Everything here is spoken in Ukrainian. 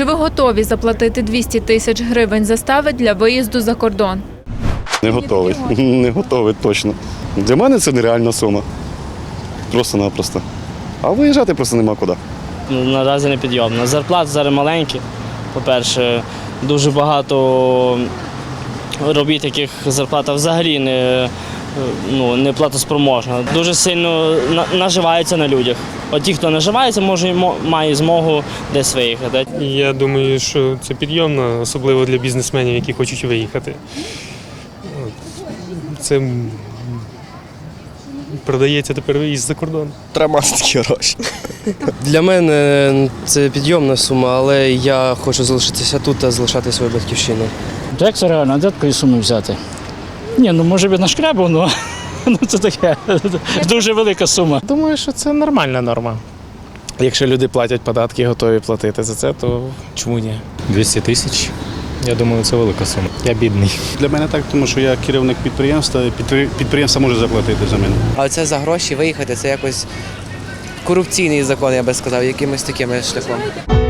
Чи ви готові заплатити 200 тисяч гривень застави для виїзду за кордон? Не готовий. Не готовий точно. Для мене це нереальна сума. Просто-напросто. А виїжджати просто нема куди. Ну, наразі не підйомно. Зарплати зараз маленькі. По-перше, дуже багато робіт, яких зарплата взагалі не, ну, не платоспроможна. Дуже сильно на- наживаються на людях. От ті, хто наживається, може має змогу десь виїхати. Я думаю, що це підйомно, особливо для бізнесменів, які хочуть виїхати. Це продається тепер виїзд за кордон. Треба мати такі гроші. Для мене це підйомна сума, але я хочу залишитися тут та залишати свою батьківщину. Як це реально, де такої суми взяти? Ні, ну може би нашкрябав, ну, ну це таке дуже велика сума. Думаю, що це нормальна норма. Якщо люди платять податки і готові платити за це, то чому ні? 200 тисяч. Я думаю, це велика сума. Я бідний. Для мене так, тому що я керівник підприємства, підприємство може заплатити за мене. Але це за гроші виїхати, це якось корупційний закон, я би сказав, якимось таким шляхом.